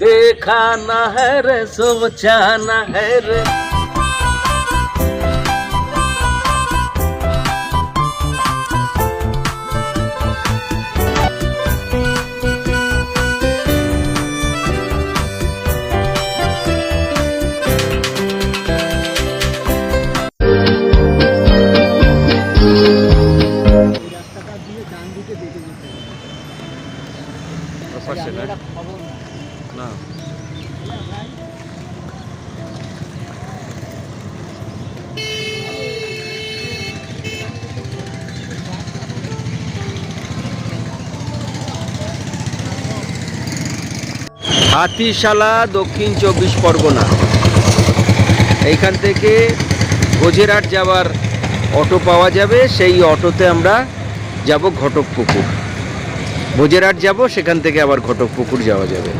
देखाना है रे सोचाना है रे Gracias. হাতিশালা দক্ষিণ চব্বিশ পরগনা। এইখান থেকে গোজেরহাট যাওয়ার অটো পাওয়া যাবে, সেই অটোতে আমরা যাব ঘটকপুকুর। গোজেরাট যাব, সেখান থেকে আবার ঘটক পুকুর যাওয়া যাবে।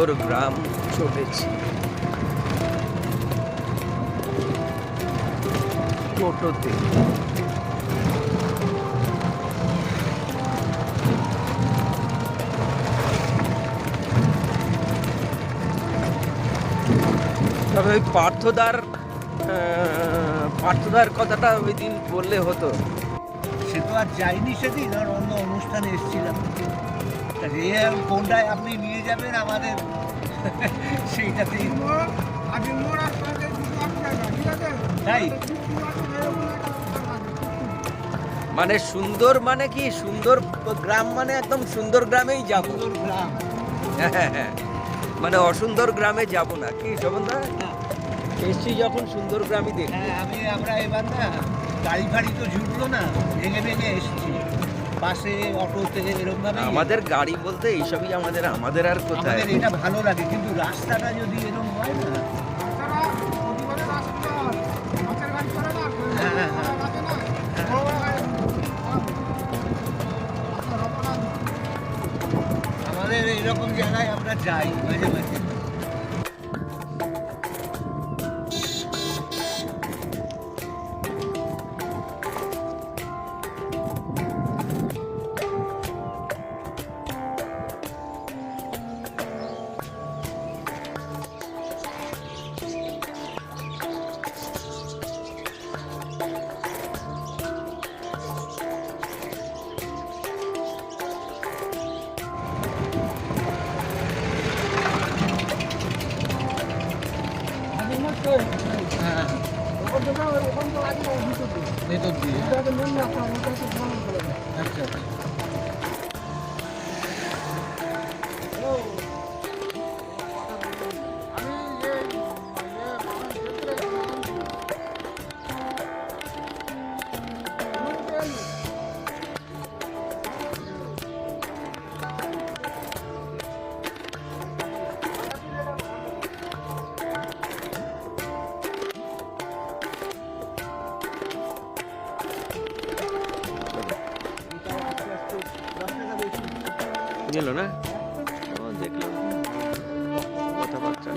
সুন্দর গ্রাম চলেছি। টোটোতে। তবে ওই পার্থদার পার্থদার কথাটা ওই দিন বললে হতো। সে তো আর যাইনি সেদিন, আর অন্য অনুষ্ঠানে এসেছিলাম। যে কোনটায় আপনি নিয়ে যাবেন আমাদের? সেইটাতেই। তাই? মানে সুন্দর মানে কি? সুন্দর গ্রাম মানে একদম সুন্দর গ্রামেই যাব। গ্রাম। মানে অসুন্দর গ্রামে যাব না। কি শোভনদা এসছি যখন সুন্দর গ্রামই দেখি হ্যাঁ আমি আমরা এবার না গাড়ি ফাড়ি তো জুটলো না ভেঙে ভেঙে এসেছি। বাসে অটোতে এরকম ভাবে আমাদের গাড়ি বলতে এইসবই আমাদের আমাদের আর কোথায় আমাদের এটা ভালো লাগে কিন্তু রাস্তাটা যদি এরকম না হ্যাঁ, হ্যাঁ। আমাদের এরকম জায়গায় আমরা যাই মাঝে মাঝে ভেতর দিয়ে। আচ্ছা আচ্ছা।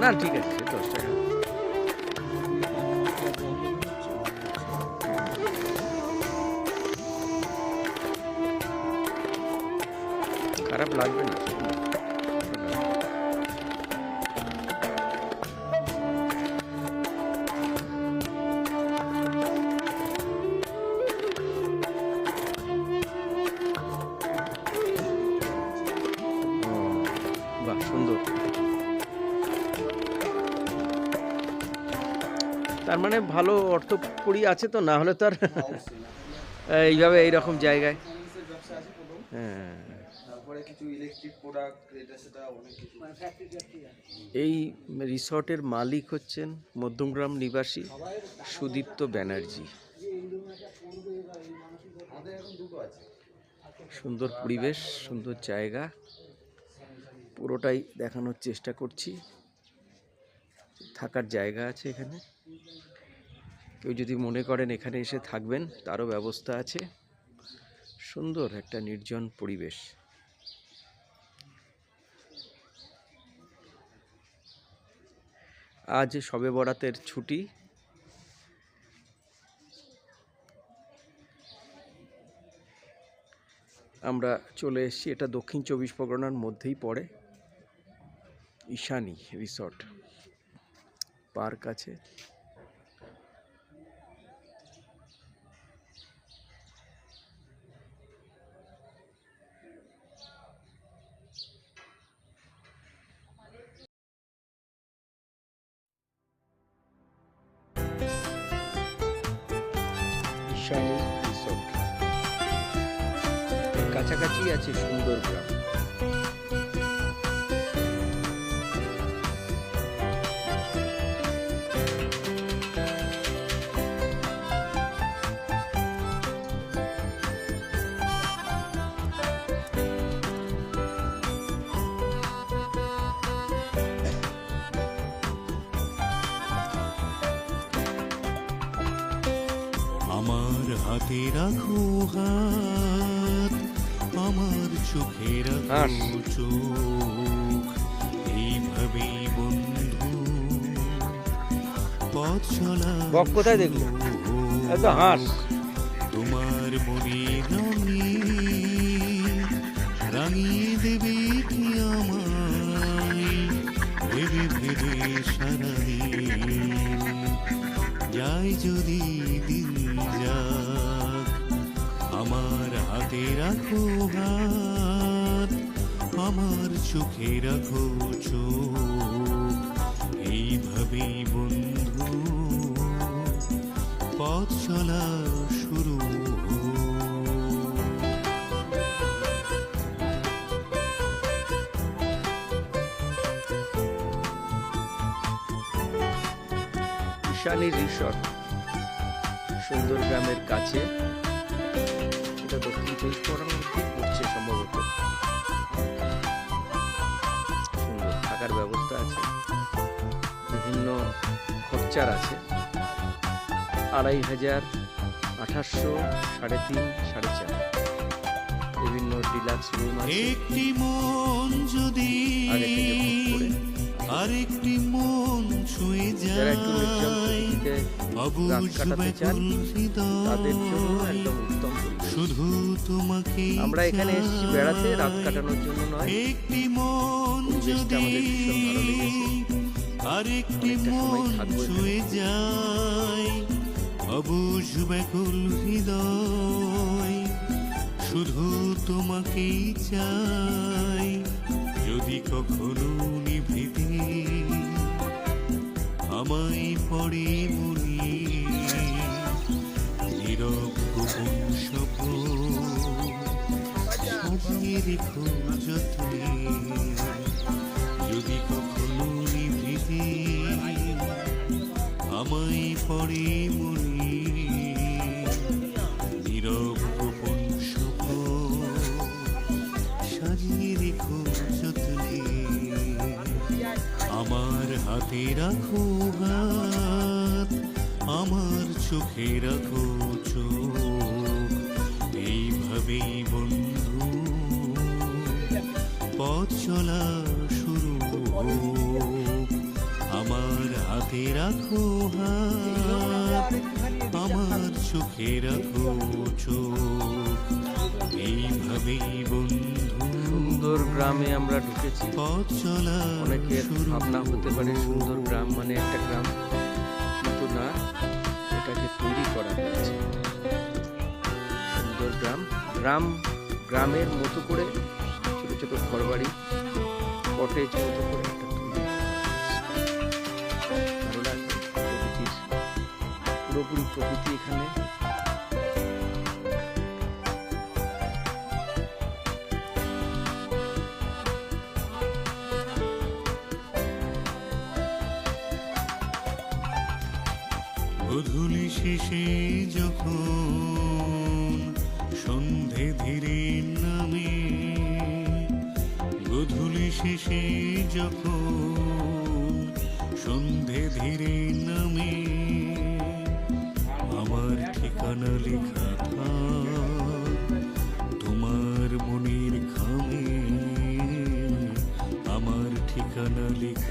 না ঠিক আছে দশ টাকা। তার মানে ভালো অর্থ অর্থকড়ি আছে তো, না হলে তো আর। এইভাবে এইরকম জায়গায়। হ্যাঁ। এই রিসর্টের মালিক হচ্ছেন মধ্যমগ্রাম নিবাসী সুদীপ্ত ব্যানার্জি। সুন্দর পরিবেশ, সুন্দর জায়গা। পুরোটাই দেখানোর চেষ্টা করছি। থাকার জায়গা আছে এখানে। কেউ যদি মনে করেন এখানে এসে থাকবেন, তারও ব্যবস্থা আছে। সুন্দর একটা নির্জন পরিবেশ। আজ সবে বরাতের ছুটি। আমরা চলে এসেছি, এটা দক্ষিণ চব্বিশ পরগনার মধ্যেই পড়ে। ঈশানী রিসর্ট। পার্ক আছে। কাছাকাছি আছে সুন্দর গ্রাম। আমার হাতে রাখো হাত আমার চোখে হাস। চোখ এইভাবেই বন্ধু পথ চলা কোথায় দেখলে? এত হাঁস। তোমার মনে রঙে রাঙিয়ে দেবে কি আমায় ভেবে ভেবে সারাদিন যাই যদি দিন যাক আমার হাতে রাখো হাত, আমার চোখে রাখো চোখ এইভাবেই বন্ধু, পথ চলা শুরু। ঈশানী রিসর্ট সুন্দর গ্রামের কাছে এটা দক্ষিণ চব্বিশ পরগনার মধ্যেই পড়ছে সম্ভবত। সুন্দর থাকার ব্যবস্থা আছে। বিভিন্ন খরচার আছে। আড়াই হাজার আঠাশশো সাড়ে তিন সাড়ে চার। বিভিন্ন ডিলাক্স রুম আছে। একটি মন যদি আরেকটি মন ছুঁয়ে যারা একটু নির্জন যায় রাত কাটাতে চান তাদের জন্য শুধু তোমাকে আমরা এখানে এসেছি বেড়াতে রাত কাটানোর জন্য নয়। একটি মন যদি আরেকটি মন ছুঁয়ে যায়। অবুঝ ব্যাকুল হৃদয় শুধু তোমাকেই চাই। যদি কখনো নিভৃতে আমায় পড়ে যদি কখনো আমায় পড়ে মনে, নীরব গোপন যত্নে। আমার হাতে রাখো আমার চোখে রাখো চোখ। এইভাবেই বন্ধু চলা শুরু। আমার হাতে রাখো হাত আমার চোখে রাখো চোখ। এইভাবেই বন্ধু সুন্দর গ্রামে আমরা ঢুকেছি। পথ চলা অনেকের শুরু। ভাবনা হতে পারে সুন্দর গ্রাম মানে একটা গ্রাম। কিন্তু না এটাকে তৈরি করা হয়েছে। সুন্দর গ্রাম গ্রাম গ্রামের মতো করে ছোট ছোট ঘরবাড়ি কটেজ মতো করে একটা ভালো লাগবে পুরোপুরি প্রকৃতি এখানে। গধূলি শেষে যখন সন্ধে ধীরে নামে গধূলি শিশি যখন সন্ধে ধীরে নামে, আমার ঠিকানা লেখা তোমার মনের খামে, আমার ঠিকানা লেখা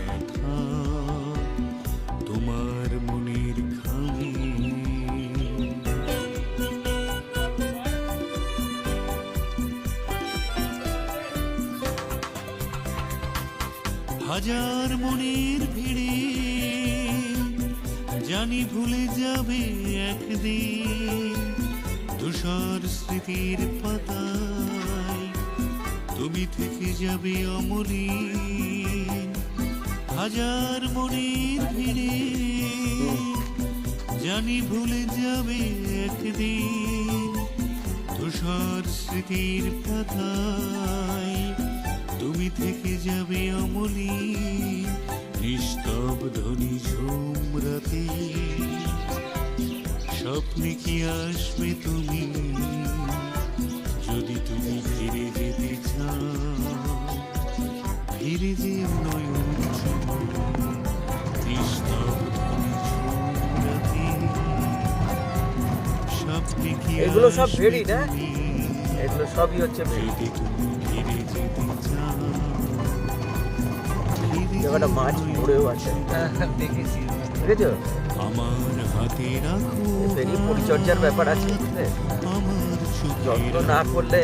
হাজার মনের ভিড়ে, জানি ভুলে যাবে একদিন তুষার স্মৃতির পাতায়। তুমি থেকে যাবে অমলিন, হাজার মনের ভিড়ে, জানি ভুলে যাবে একদিন তুষার স্মৃতির পাতায়। থেকে যাবে অমলি নিস্তব্ধনি ঝুমরাতে স্বপ্নে কি আসবে তুমি? যদি তুমি ফিরে যেতে চাও ফিরে যে নয়ন এগুলো সব ভেড়ি না? এগুলো সবই হচ্ছে ভেড়ি। জায়গাটা মাছ পড়েও আছে। দেখেছি? বুঝেছ আমার হাতে রাখো। পরিচর্যার ব্যাপার আছে যত্ন না করলে